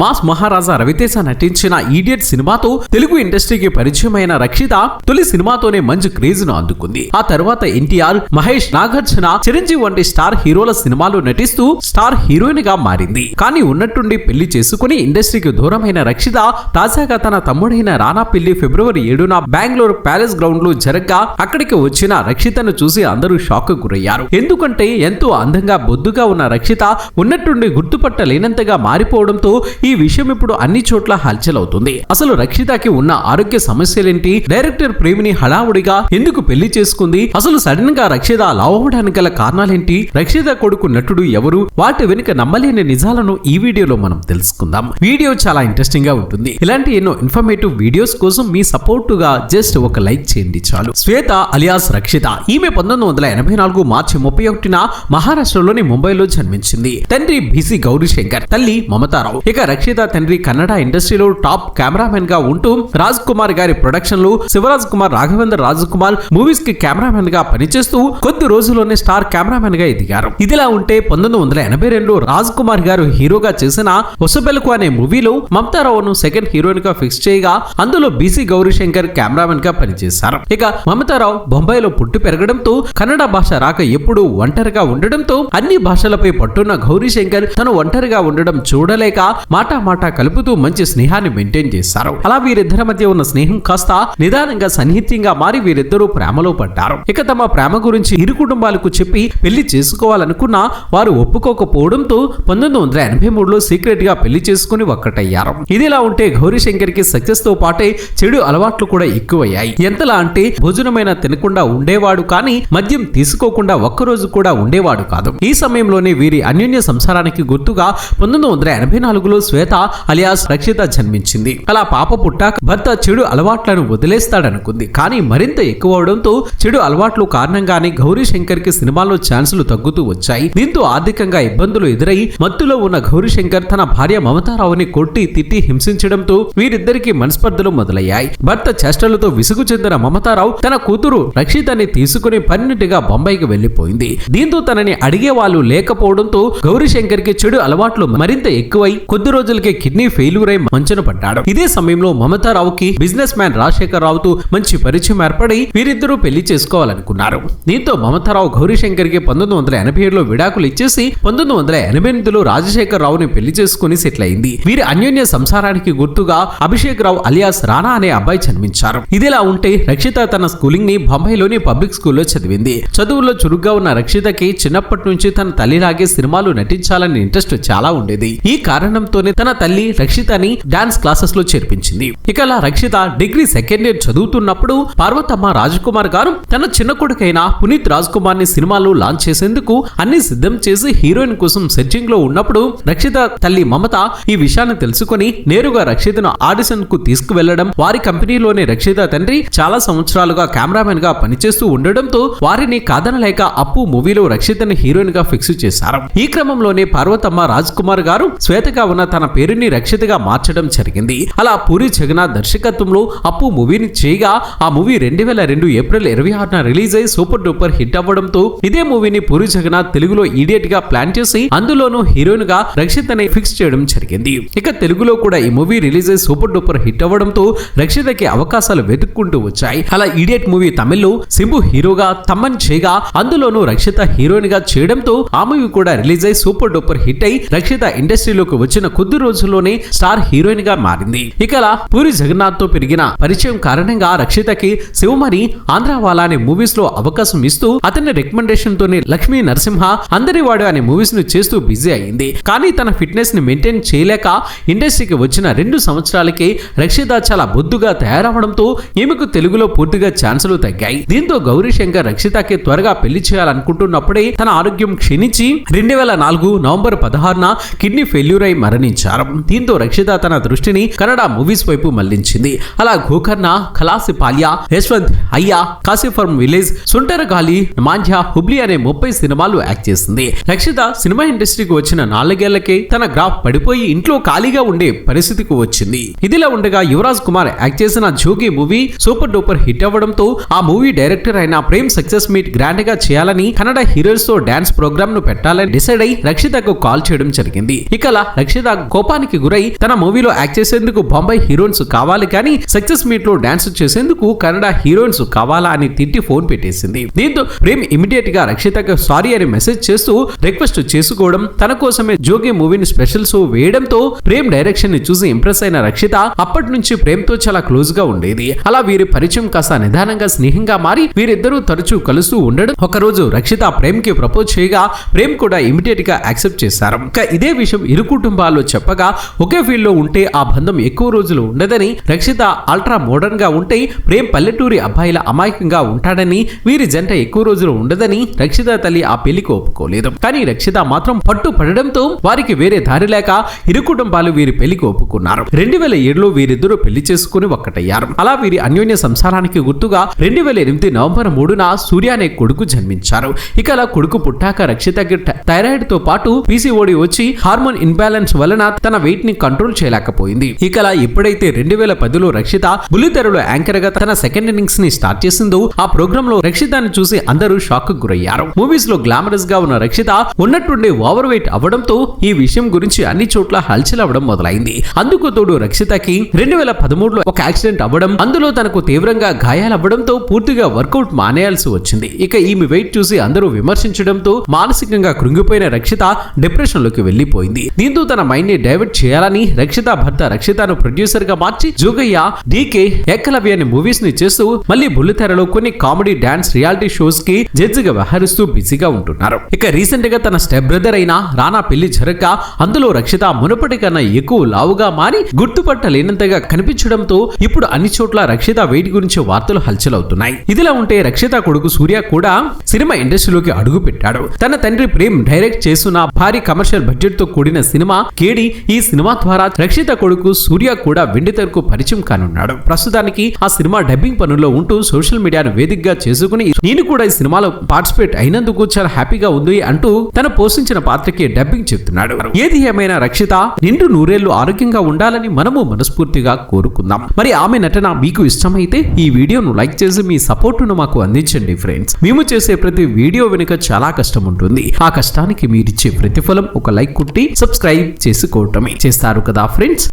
Mass మహారాజా రవితేజ నటించిన idiot సినిమాతో తెలుగు ఇండస్ట్రీకి పరిచయమైన రక్షిత తొలి సినిమాతోనే మంచి క్రేజ్ను అందుకుంది. ఆ తర్వాత ఎన్టీఆర్ మహేష్ నాగార్జున చిరంజీవి వంటి స్టార్ హీరోల సినిమాలు నటిస్తూ స్టార్ హీరోయిన్గా మారింది. కానీ ఉన్నట్టుండి పెళ్ళి చేసుకుని ఇండస్ట్రీకి దూరమైన రక్షిత తాజాగా తన తమ్ముడైన రానా పెళ్ళి ఫిబ్రవరి ఏడున బెంగళూరు ప్యాలెస్ గ్రౌండ్లో జరగ్గా అక్కడికి వచ్చిన రక్షితను చూసి అందరూ షాక్ గురయ్యారు. ఎందుకంటే ఎంతో అందంగా బొద్దుగా ఉన్న రక్షిత ఉన్నట్టుండి గుర్తుపట్టలేనంతగా మారిపోవడంతో ఈ విషయం ఇప్పుడు అన్ని చోట్ల హల్చల్ అవుతుంది అసలు రక్షితకి ఉన్న ఆరోగ్య సమస్యలేంటి? డైరెక్టర్ ప్రేమిని హడావుడిగా ఎందుకు పెళ్ళి చేసుకుంది? అసలు సడన్గా రక్షిత లావ్ అవ్వడానికి గల కారణాలేంటి? రక్షిత కొడుకు నటుడు ఎవరు? వాటి వెనుక నమ్మలేని నిజాలను ఈ వీడియోలో మనం తెలుసుకుందాం. వీడియో చాలా ఇంట్రెస్టింగ్గా ఉంటుంది. ఇలాంటి ఎన్నో ఇన్ఫర్మేటివ్ వీడియోస్ కోసం మీ సపోర్ట్గా జస్ట్ ఒక లైక్ చేయండి చాలు. శ్వేత అలియాస్ రక్షిత. ఈమె పంతొమ్మిది వందల ఎనభై నాలుగు మార్చి ముప్పై ఒకటిన మహారాష్ట్రలోని ముంబైలో జన్మించింది. తండ్రి బీసీ గౌరీశంకర్. తల్లి మమతారావు. ఇక రక్షిత తండ్రి కన్నడ ఇండస్ట్రీలో టాప్ కెమెరామెన్గా ఉంటూ రాజ్ కుమార్ గారి ప్రొడక్షన్లో శివరాజ్ కుమార్ రాఘవేంద్ర రాజ్ కుమార్ మూవీస్కి కెమెరామెన్గా పనిచేస్తూ కొద్ది రోజుల్లోనే స్టార్ కెమెరామెన్గా ఎదిగారు. ఇదిలా ఉంటే పంతొమ్మిది వందల ఎనభై రెండు రాజ్ కుమార్ గారు హీరోగా చేసిన ఒసబెలకు అనే మూవీలో మమతారావును సెకండ్ హీరోయిన్గా ఫిక్స్ చేయగా అందులో బీసీ గౌరీశంకర్ కెమెరామెన్గా పనిచేశారు. ఇక మమతారావు బొంబాయిలో పుట్టి పెరగడంతో కన్నడ భాష రాక ఎప్పుడూ ఒంటరిగా ఉండడంతో అన్ని భాషలపై పట్టున్న గౌరీశంకర్ తను ఒంటరిగా ఉండడం చూడలేక మాటా మాటా కలుపుతూ మంచి స్నేహాన్ని మెయింటైన్ చేశారు. అలా వీరిద్దరి మధ్య ఉన్న స్నేహం కాస్త నిదానంగా సన్నిహిత్యంగా మారి వీరిద్దరూ ప్రేమలో పడ్డారు. ఇక తమ ప్రేమ గురించి ఇరు కుటుంబాలకు చెప్పి పెళ్ళి చేసుకోవాలనుకున్నా వారు ఒప్పుకోకపోవడంతో పంతొమ్మిది వందల ఎనభై మూడులో సీక్రెట్గా పెళ్ళి చేసుకుని ఒక్కటయ్యారు. ఇదిలా ఉంటే గౌరీశంకర్కి సక్సెస్తో పాటే చెడు అలవాట్లు కూడా ఎక్కువయ్యాయి. ఎంతలా అంటే భోజనమైన తినకుండా ఉండేవాడు కానీ మద్యం తీసుకోకుండా ఒక్కరోజు కూడా ఉండేవాడు కాదు. ఈ సమయంలోనే వీరి అన్యోన్య సంసారానికి గుర్తుగా పంతొమ్మిది వందల ఎనభై నాలుగులో శ్వేత అలియాస్ రక్షిత జన్మించింది. అలా పాప పుట్టాక భర్త చెడు అలవాట్లను వదిలేస్తాడనుకుంది. కానీ మరింత ఎక్కువ అవడంతో చెడు అలవాట్లు కారణంగానే గౌరీ శంకర్కి సినిమాల్లో ఛాన్సులు తగ్గుతూ వచ్చాయి. దీంతో ఆర్థికంగా ఇబ్బందులు ఎదురై మత్తులో ఉన్న గౌరీ శంకర్ తన భార్య మమతారావుని కొట్టి తిట్టి హింసించడంతో వీరిద్దరికి మనస్పర్ధలు మొదలయ్యాయి. భర్త చేష్టలతో విసుగు చెందిన మమతారావు తన కూతురు రక్షితని తీసుకుని పన్నెండుగా బొంబాయికి వెళ్ళిపోయింది దీంతో తనని అడిగే వాళ్ళు లేకపోవడంతో గౌరీ శంకర్కి చెడు అలవాట్లు మరింత ఎక్కువై కొద్ది రోజులకే కిడ్నీ ఫెయిల్యూర్ అయి మంచన పడ్డాడు. ఇదే సమయంలో మమతారావుకి బిజినెస్ మ్యాన్ రాజశేఖర్ రావుతో మంచి పరిచయం ఏర్పడి వీరిద్దరూ పెళ్ళి చేసుకోవాలనుకున్నారు. దీంతో మమతారావు గౌరీశంకర్కి పంతొమ్మిది వందల ఎనభై ఏడులో విడాకులు ఇచ్చేసి పంతొమ్మిది వందల ఎనభై ఎనిమిదిలో రాజశేఖర్ రావుని పెళ్ళి చేసుకుని సెటిల్ అయింది. వీరి అన్యోన్య సంసారానికి గుర్తుగా అభిషేక్ రావు అలియాస్ రానా అనే అబ్బాయి జన్మించారు. ఇదిలా ఉంటే రక్షిత తన స్కూలింగ్ని బొంబాయిలోని పబ్లిక్ స్కూల్లో చదివింది. చదువుల్లో చురుగ్గా ఉన్న రక్షితకి చిన్నప్పటి నుంచి తన తల్లిలాగే సినిమాలు నటించాలని ఇంట్రెస్ట్ చాలా ఉండేది. ఈ తీసుకుని తన తల్లి రక్షితని డాన్స్ క్లాసెస్లో చేర్పించింది. ఇక అలా రక్షిత డిగ్రీ సెకండ్ ఇయర్ చదువుతున్నప్పుడు పార్వతమ్మ రాజకుమార్ గారు తన చిన్న కొడుకైన పునీత్ రాజ్ కుమార్ని సినిమాలో లాంచ్ చేసేందుకు అన్ని సిద్ధం చేసి హీరోయిన్ కోసం సెర్చింగ్లో ఉన్నప్పుడు రక్షిత తల్లి మమత ఈ విషయాన్ని తెలుసుకొని నేరుగా రక్షితను ఆడిషన్కు తీసుకువెళ్ళడం వారి కంపెనీలోని రక్షిత తండ్రి చాలా సంవత్సరాలుగా కెమెరామెన్గా పనిచేస్తూ ఉండడంతో వారిని కాదనలేక అప్పు మూవీలో రక్షితని హీరోయిన్గా ఫిక్స్ చేశారు. ఈ క్రమంలోనే పార్వతమ్మ రాజ్ కుమార్ గారు శ్వేతగా ఉన్న తన పేరుని రక్షితగా మార్చడం జరిగింది. అలా పూరి జగన్నాథ్ దర్శకత్వంలో అప్పు మూవీని చేయగా ఆ మూవీ రెండు వేల రెండు ఏప్రిల్ ఇరవై ఆరున రిలీజ్ అయి సూపర్ డూపర్ హిట్ అవ్వడంతో ఇదే మూవీని పూరి జగన్నాథ్ తెలుగులో ఈడియట్గా ప్లాన్ చేసి అందులోనూ హీరోయిన్గా రక్షిత్ అనే ఫిక్స్ చేయడం జరిగింది. ఇక తెలుగులో కూడా ఈ మూవీ రిలీజ్ అయి సూపర్ డూపర్ హిట్ అవ్వడంతో రక్షితకి అవకాశాలు వెతుక్కుంటూ వచ్చాయి. అలా ఈడియట్ మూవీ తమిళ్ళో సింబు హీరోగా తమ్మన్ చేయగా అందులోనూ రక్షిత హీరోయిన్గా చేయడంతో ఆ మూవీ కూడా రిలీజ్ అయి సూపర్ డూపర్ హిట్ అయి రక్షిత ఇండస్ట్రీలోకి వచ్చిన కొద్ది రోజుల్లోనే స్టార్ హీరోయిన్గా మారింది. ఇక పూరి జగన్నాథ్తో పెరిగిన పరిచయం కారణంగా రక్షితకి శివమణి ఆంధ్రవాలా అనే మూవీస్లో అవకాశం ఇస్తూ అతని రికమెండేషన్ తోనే లక్ష్మీ నరసింహ అందరివాడు అనే మూవీస్ను చేస్తూ బిజీ అయింది. కానీ తన ఫిట్నెస్ని మెయింటైన్ చేయలేక ఇండస్ట్రీకి వచ్చిన రెండు సంవత్సరాలకే రక్షిత చాలా బొద్దుగా తయారవడంతో ఈమెకు తెలుగులో పూర్తిగా ఛాన్సులు తగ్గాయి. దీంతో గౌరీ శంకర్ రక్షితకి త్వరగా పెళ్ళి చేయాలనుకుంటున్నప్పుడే తన ఆరోగ్యం క్షీణించి రెండు వేల నాలుగు నవంబర్ పదహారున కిడ్నీ ఫెయిల్యూర్ అయి మరణించారు దీంతో రక్షిత తన దృష్టిని కన్నడ మూవీస్ వైపు మళ్ళించింది. అలా గోకర్ణ ఖలాసి పాల్యా యశ్వంత్ అయ్యా కాశీఫర్మ్ విలేజ్ సుంటర గాలి మాంధ్య హుబ్లీ అనే ముప్పై సినిమాలు యాక్ట్ చేసింది. రక్షిత సినిమా ఇండస్ట్రీకి వచ్చిన నాలుగేళ్ళకే తన గ్రాఫ్ పడిపోయి ఇంట్లో ఖాళీగా ఉండే పరిస్థితికి వచ్చింది. ఇదిలా ఉండగా యువరాజ్ కుమార్ యాక్ట్ చేసిన Jogi movie super duper hit అవ్వడంతో ఆ మూవీ డైరెక్టర్ అయిన ప్రేమ్ సక్సెస్ మీట్ గ్రాండ్గా చేయాలని కన్నడ హీరోస్తో డాన్స్ ప్రోగ్రామ్ను పెట్టాలని డిసైడ్ అయి రక్షితకు కాల్ చేయడం జరిగింది. ఇక రక్షిత కోపానికి గురై తన మూవీలో యాక్ట్ చేసేందుకు బొంబాయి హీరోయిన్స్ కావాలి కానీ సక్సెస్ మీట్లో డాన్స్ చేసేందుకు కన్నడ హీరోయిన్స్ కావాలా అని తిట్టి ఫోన్ పెట్టేసింది. దీంతో ప్రేమ్ ఇమీడియట్గా రక్షితకు సారీ అని మెసేజ్ చేస్తూ రిక్వెస్ట్ చేసుకోవడం తన కోసమే జోగి మూవీని స్పెషల్ షో వేయడంతో ప్రేమ్ డైరెక్షన్ని చూసి ఇంప్రెస్ అయిన రక్షిత అప్పటి నుంచి ప్రేమ్తో చాలా క్లోజ్గా ఉండేది. అలా వీరి పరిచయం కాస్త నిదానంగా స్నేహంగా మారి వీరిద్దరూ తరచూ కలుస్తూ ఉండడం ఒక రోజు రక్షిత ప్రేమ్కి ప్రపోజ్ చేయగా ప్రేమ్ కూడా ఇమీడియట్గా యాక్సెప్ట్ చేశారు. ఇదే విషయం ఇరు కుటుంబాల్లో చెప్పగా ఒకే ఫీల్డ్లో ఉంటే ఆ బంధం ఎక్కువ రోజులు ఉండదని రక్షిత అల్ట్రా మోడర్న్గా ఉంటే ప్రేమ్ పల్లెటూరి అబ్బాయిల అమాయకంగా ఉంటాడని వీరి జంట ఎక్కువ రోజులు ఉండదని రక్షిత తల్లి ఆ పెళ్ళికి ఒప్పుకోలేదు. కానీ రక్షిత మాత్రం పట్టు పడడంతో వారికి వేరే దారి లేక ఇరు కుటుంబాలు వీరి పెళ్ళికి ఒప్పుకున్నారు. రెండు వేల ఏడులో వీరిద్దరూ పెళ్ళి చేసుకుని ఒక్కటయ్యారు. అలా వీరి అన్యోన్య సంసారానికి గుర్తుగా రెండు వేల ఎనిమిది నవంబర్ మూడున సూర్య అనే కొడుకు జన్మించారు. ఇక అలా కొడుకు పుట్టాక రక్షితకి థైరాయిడ్తో పాటు పీసీఓడి వచ్చి హార్మోన్ ఇన్బ్యాలెన్స్ వలన తన వెయిట్ని కంట్రోల్ చేయలేకపోయింది. ఇక అలా ఎప్పుడైతే రెండు వేల పదిలో రక్షిత బుల్లితెరలో యాంకర్గా తన సెకండ్ ఇన్నింగ్స్ని స్టార్ట్ చేసిందో ఆ ప్రోగ్రామ్లో రక్షితాన్ని చూసి అందరూ షాక్ గురయ్యారు. మూవీస్లో గ్లామరస్గా ఉన్న రక్షిత ఉన్నట్టుండి ఓవర్ వెయిట్ అవ్వడంతో ఈ విషయం గురించి అన్ని చోట్ల హల్చల్ అవ్వడం మొదలైంది. అందుకు తోడు రక్షితకి రెండు వేల పదమూడులో ఒక యాక్సిడెంట్ అవ్వడం అందులో తనకు తీవ్రంగా గాయాలవ్వడంతో పూర్తిగా వర్కౌట్ మానేయాల్సి వచ్చింది. ఇక ఈమె వెయిట్ చూసి అందరూ విమర్శించడంతో మానసికంగా కృంగిపోయిన రక్షిత డిప్రెషన్లోకి వెళ్ళిపోయింది దీంతో తన మైండ్ ని డైవర్ట్ చేయాలని రక్షిత భర్త రక్షితను ప్రొడ్యూసర్గా మార్చి జోగయ్య డీకే ఏకలవ్య అనే మూవీస్ని చేస్తూ మళ్ళీ బుల్లితెరలో కొన్ని కామెడీ డాన్స్ రియాలిటీ షోస్కి జడ్జిగా వ్యవహరిస్తూ బిజీగా ఉంటున్నారు. ఇక రీసెంట్గా తన స్టెప్ బ్రదర్ అయిన రానా పెళ్ళి జరగక అందులో రక్షిత మునుపటి కన్నా ఎక్కువ లావుగా మారి గుర్తుపట్టలేనంతగా కనిపించడంతో ఇప్పుడు అన్ని చోట్ల రక్షిత వెయిట్ గురించి వార్తలు హల్చల్ అవుతున్నాయి ఇదిలా ఉంటే రక్షిత కొడుకు సూర్య కూడా సినిమా ఇండస్ట్రీలోకి అడుగు పెట్టాడు తన తండ్రి ప్రేమ్ డైరెక్ట్ చేస్తున్న భారీ కమర్షియల్ బడ్జెట్తో కూడిన సినిమా కేడి ఈ సినిమా ద్వారా రక్షిత కొడుకు సూర్య కూడా వెండితెరకు పరిచయం కానున్నాడు. ప్రస్తుతానికి ఆ సినిమా డబ్బింగ్ పనుల్లో ఉంటూ సోషల్ మీడియాను వేదికగా చేసుకుని నేను కూడా ఈ సినిమాలో పార్టిసిపేట్ అయినందుకు చాలా హ్యాపీగా ఉంది అంటూ తన పోషించిన పాత్రకి డబ్బింగ్ చెప్తున్నాడు. ఏది ఏమైనా రక్షిత నిండు నూరేళ్ళు ఆరోగ్యంగా ఉండాలని మనము మనస్ఫూర్తిగా కోరుకుందాం. మరి ఆమె నటన మీకు ఇష్టమైతే ఈ వీడియోను లైక్ చేసి మీ సపోర్టును మాకు అందించండి ఫ్రెండ్స్. మేము చేసే ప్రతి వీడియో వెనుక చాలా కష్టం ఉంటుంది. ఆ కష్టానికి మీరిచ్చే ప్రతిఫలం ఒక లైక్ కుట్టి సబ్స్క్రైబ్ చేసుకోవటమే చేస్తారు కదా ఫ్రెండ్స్?